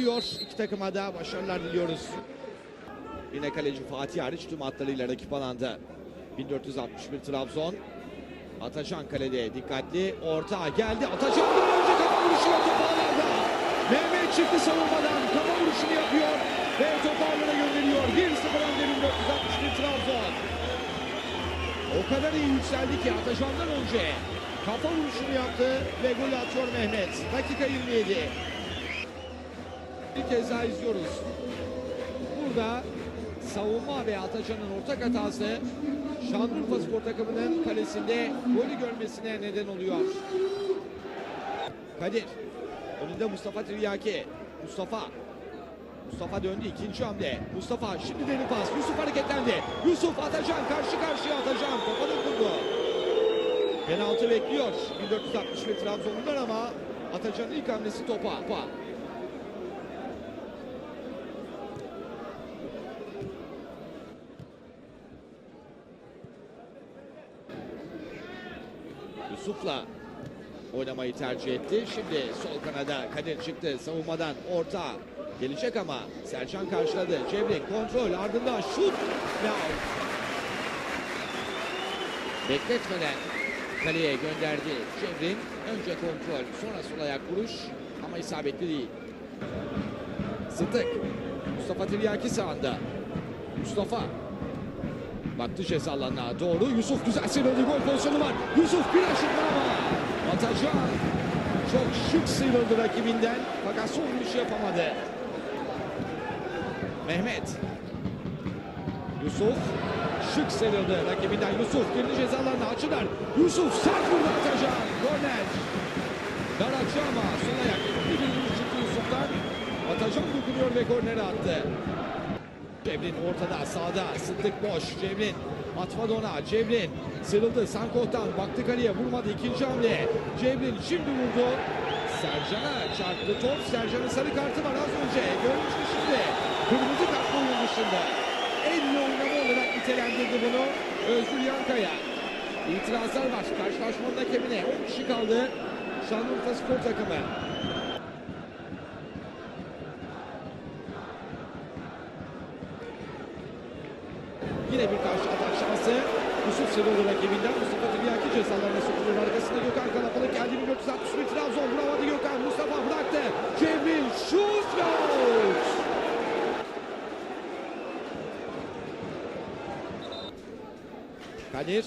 diyor. İki takıma da başarılar diliyoruz. Yine kaleci Fatih hariç tüm hatlarıyla rakip alanda. 1461 Trabzon. Atacan kalede dikkatli. Orta geldi. Atacan bir önce kafa vuruşu yok top ağlarda. Mehmet çıktı savunmadan. Kafa vuruşunu yapıyor. Ve topu ağlara gönderiyor. 1-0 önde 1461 Trabzon. O kadar iyi yükseldi ki Atacan'dan önce kafa vuruşunu yaptı ve gol atıyor Mehmet. Dakika 27. Bir kez daha izliyoruz. Burada savunma ve Atacan'ın ortak hatası Şanlıurfa Spor takımının kalesinde golü görmesine neden oluyor. Kadir. Önünde Mustafa Tiryaki. Mustafa. Mustafa döndü ikinci hamle. Mustafa şimdi deni pas. Yusuf hareketlendi. Yusuf Atacan karşı karşıya Atacan. Topa dokundu. Penaltı bekliyor. 1461 Trabzonlular ama Atacan'ın ilk hamlesi topa. topa. Yusuf'la oynamayı tercih etti. Şimdi sol kanada Kadir çıktı savunmadan orta gelecek ama Sercan karşıladı. Cevrik kontrol ardından şut ve. Bekletmeden kaleye gönderdi Cevrin. Önce kontrol sonra sol ayak vuruş ama isabetli değil. Sıtık. Mustafa Tiryaki sağında. Mustafa Baktı ceza alanına doğru. Yusuf güzel sıyrıldı. Gol pozisyonu var. Yusuf bir aşırtma ama. Atacan çok şık sıyrıldı rakibinden. Fakat son vuruşu yapamadı. Mehmet. Yusuf şık sıyrıldı rakibinden. Yusuf girdi ceza alanına açılar. Yusuf sert vurdu Atacan. Korner. Dar açı ama sol ayak. Bir vuruş çıktı Yusuf'tan. Atacan dokunuyor ve korneri attı. Cevrin ortada sağda Sıddık boş Cevrin atmadı ona Cevrin sıyrıldı Sankot'tan baktı kaleye vurmadı ikinci hamle. Cevrin şimdi vurdu. Sercan'a çarptı top Sercan'ın sarı kartı var az önce. Görmüştü şimdi. Kırmızı kart oyun dışında. Elle oynama olarak nitelendirdi bunu Özgür Yankaya. İtirazlar var karşılaşmanın hakemine. 10 kişi kaldı. Şanlıurfa Spor takımı Yine bir karşı atak şansı. Yusuf sıyrıldı rakibinden. Mustafa Tiryaki cezalarına sokulur. Arkasında Gökhan Kalabalık geldi. 1461 Trabzon. Vuramadı Gökhan. Mustafa bıraktı. Cemil şut ve out. Kadir.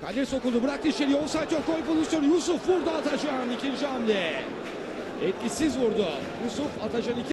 Kadir sokuldu. Bıraktı içeriye. Offside yok. Gol pozisyonu. Yusuf vurdu Atacan. ikinci hamle. Etkisiz vurdu. Yusuf Atacan iki